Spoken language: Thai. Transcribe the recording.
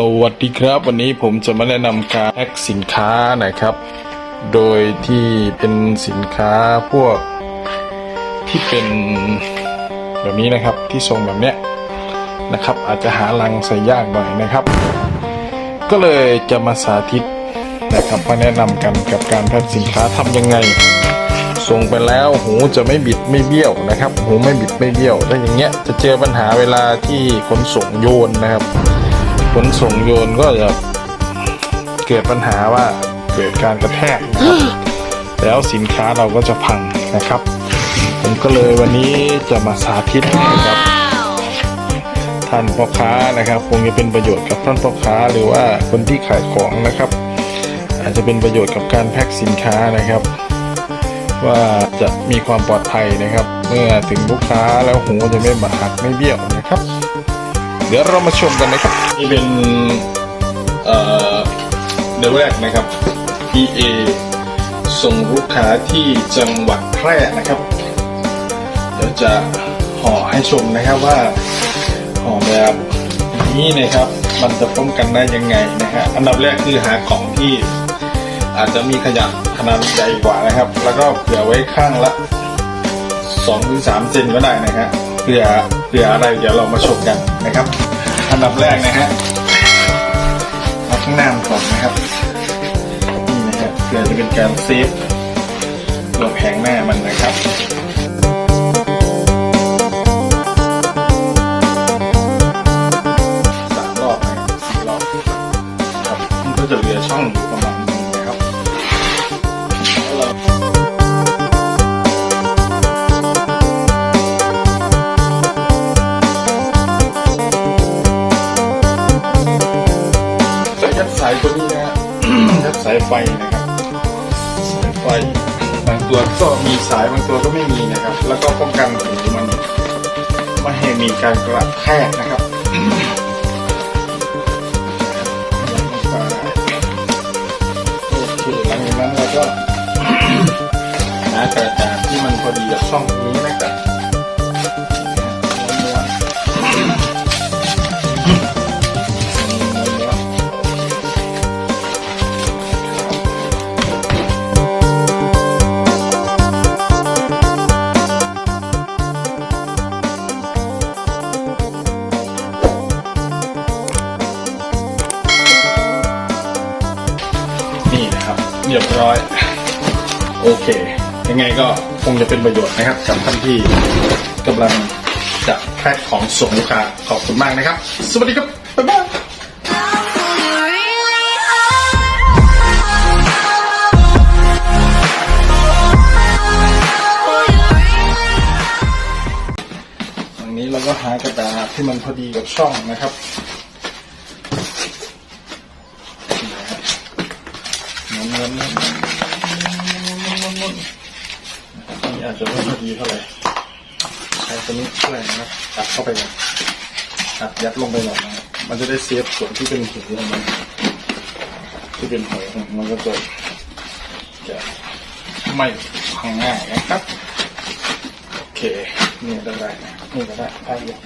สวัสดีครับวันนี้ผมจะมาแนะนำการแพ็คสินค้านะครับ โดยที่เป็นสินค้าพวกที่เป็นแบบนี้นะครับที่ทรงแบบเนี้ยนะครับ อาจจะหาลังใส่ยากหน่อยนะครับ ก็เลยจะมาสาธิตนะครับมาแนะนำกันกับการแพ็คสินค้าทำยังไงส่งไปแล้วหูจะไม่บิดไม่เบี้ยวนะครับ หูไม่บิดไม่เบี้ยวถ้าอย่างเงี้ยจะเจอปัญหาเวลาที่ขนส่งโยนนะครับ ขนส่งโยนก็จะเกิดปัญหาว่าเกิดการกระแทกนะครับแล้วสินค้าเราก็จะพังนะครับ ผมก็เลยวันนี้จะมาสาธิตนะครับท่านพ่อค้านะครับ คงจะเป็นประโยชน์กับท่านพ่อค้าหรือว่าคนที่ขายของนะครับ อาจจะเป็นประโยชน์กับการแพ็คสินค้านะครับ ว่าจะมีความปลอดภัยนะครับ เมื่อถึงลูกค้าแล้วหูจะไม่บาดไม่เบี้ยวนะครับ เดี๋ยวเรามาชมกันนะครับนี่เป็นเอ่อเดือนแรกนะครับ PA ส่งลูกค้าที่จังหวัดแพร่นะครับ เดี๋ยวจะห่อให้ชมนะครับว่าห่อแบบนี้นะครับ มันจะป้องกันได้ยังไงนะฮะอันดับแรกคือหากล่องที่อาจจะมีขนาดขนาดใหญ่กว่านะครับ แล้วก็เผื่อไว้ข้างละ 2-3ถึง3เซนก็ได้นะฮะเผื่อเผื่ออะไรเดี๋ยวเรามาชมกันนะครับ อันดับแรกนะฮะเอาข้างหน้ามก่อนนะครับนี่นะครับเผื่อจะเป็นการเซฟตัวแผงหน้ามันนะครับ จะยัดสายตัวนี้นะฮะยัดสายไฟนะครับสายไฟบางตัวก็มีสายบางตัวก็ไม่มีนะครับ แล้วก็ป้องกันหูมันไม่ให้มีการกระแทกนะครับโอเคหลังจากนั้นเราก็หากระดาษที่มันพอดีกับช่องนี้นะครับ เรียบร้อย โอเค ยังไงก็คงจะเป็นประโยชน์นะครับกับท่านที่กำลังจะแพ็คของส่งลูกค้าขอบคุณมากนะครับ สวัสดีครับ บ๊ายบายฝั่งนี้เราก็หากระดาษที่มันพอดีกับช่องนะครับ นี่นะฮะม้วนนี่อาจจะไม่ดีเท่าไหร่ใช้ตัวนี้ช่วยนะครับตัดเข้าไปเลยตัดยัดลงไปหน่อยนะมันจะได้เซฟส่วนที่เป็นหูของมันที่เป็นหอยของมันก็จะจะไม่พังง่ายนะครับ โอเค นี่ก็ได้นะนี่ก็ได้ได้อยู่